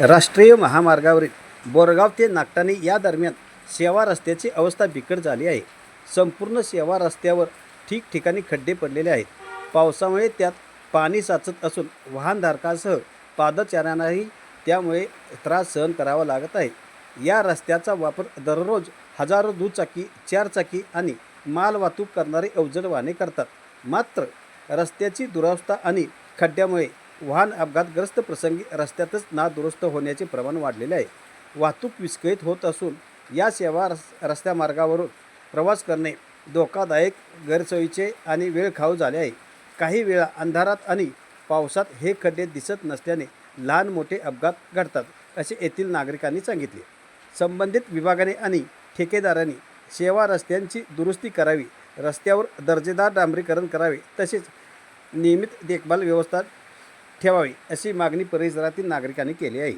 राष्ट्रीय महामार्गावरील बोरगाव ते नागटाणे या दरम्यान सेवा रस्त्याची अवस्था बिकट झाली आहे. संपूर्ण सेवा रस्त्यावर ठिकठिकाणी खड्डे पडलेले आहेत. पावसामुळे त्यात पाणी साचत असून वाहनधारकांसह पादचाऱ्यांनाही त्यामुळे त्रास सहन करावा लागत आहे. या रस्त्याचा वापर दररोज हजारो दुचाकी चारचाकी आणि माल वाहतूक करणारे अवजड वाहने करतात. मात्र रस्त्याची दुरावस्था आणि खड्ड्यामुळे वाहन अपघातग्रस्त प्रसंगी रस्त्यातच नादुरुस्त होण्याचे प्रमाण वाढलेले आहे. वाहतूक विस्कळीत होत असून या सेवा रस् रस्त्या मार्गावरून प्रवास करणे धोकादायक गैरसोयीचे आणि वेळ खाऊ झाले आहे. काही वेळा अंधारात आणि पावसात हे खड्डे दिसत नसल्याने लहान मोठे अपघात घडतात असे येथील नागरिकांनी सांगितले. संबंधित विभागाने आणि ठेकेदारांनी सेवा रस्त्यांची दुरुस्ती करावी रस्त्यावर दर्जेदार डांबरीकरण करावे तसेच नियमित देखभाल व्यवस्था ठेवावी अशी मागणी परिसरातील नागरिकांनी केली आहे.